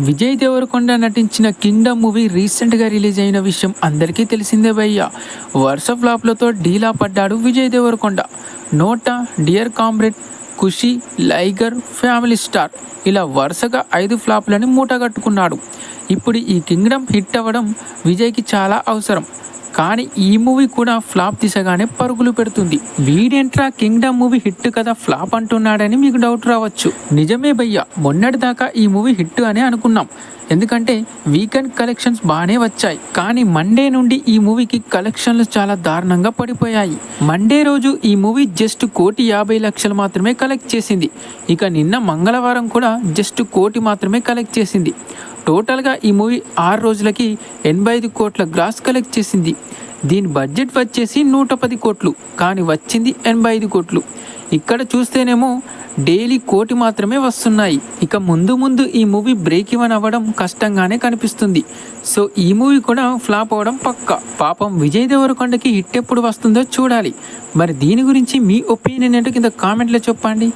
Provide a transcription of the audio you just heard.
విజయ్ దేవరకొండ నటించిన Kingdom movie రీసెంట్గా release అయిన విషయం అందరికీ తెలిసిందే భయ్య. వరుస ఫ్లాప్లతో డీలా పడ్డాడు Vijay Deverakonda. Nota Dear Comrade Kushi Liger Family Star ఇలా వరుసగా ఐదు ఫ్లాప్లని మూటగట్టుకున్నాడు. ఇప్పుడు ఈ కింగ్డమ్ హిట్ అవ్వడం విజయ్కి చాలా అవసరం. కానీ ఈ మూవీ కూడా ఫ్లాప్ దిశగానే పరుగులు పెడుతుంది. వీడేంట్రా కింగ్డమ్ మూవీ హిట్ కదా ఫ్లాప్ అంటున్నాడని మీకు డౌట్ రావచ్చు. నిజమే భయ్య మొన్నటి దాకా ఈ మూవీ హిట్ అనే అనుకున్నాం. ఎందుకంటే వీకెండ్ కలెక్షన్స్ బాగానే వచ్చాయి. కానీ మండే నుండి ఈ మూవీకి కలెక్షన్లు చాలా దారుణంగా పడిపోయాయి. మండే రోజు ఈ మూవీ జస్ట్ కోటి యాభై లక్షలు మాత్రమే కలెక్ట్ చేసింది. ఇక నిన్న మంగళవారం కూడా జస్ట్ కోటి మాత్రమే కలెక్ట్ చేసింది. టోటల్గా ఈ మూవీ ఆరు రోజులకి ఎనభై ఐదు కోట్ల గ్రాస్ కలెక్ట్ చేసింది. దీని బడ్జెట్ వచ్చేసి నూట పది కోట్లు కానీ వచ్చింది ఎనభై ఐదు కోట్లు. ఇక్కడ చూస్తేనేమో డైలీ కోటి మాత్రమే వస్తున్నాయి. ఇక ముందు ముందు ఈ మూవీ బ్రేక్ ఇవన్ అవ్వడం కష్టంగానే కనిపిస్తుంది. సో ఈ మూవీ కూడా ఫ్లాప్ అవ్వడం పక్క. పాపం విజయ్ దేవరకొండకి హిట్ ఎప్పుడు వస్తుందో చూడాలి. మరి దీని గురించి మీ ఒపీనియన్ ఏంటో కింద కామెంట్లో చెప్పండి.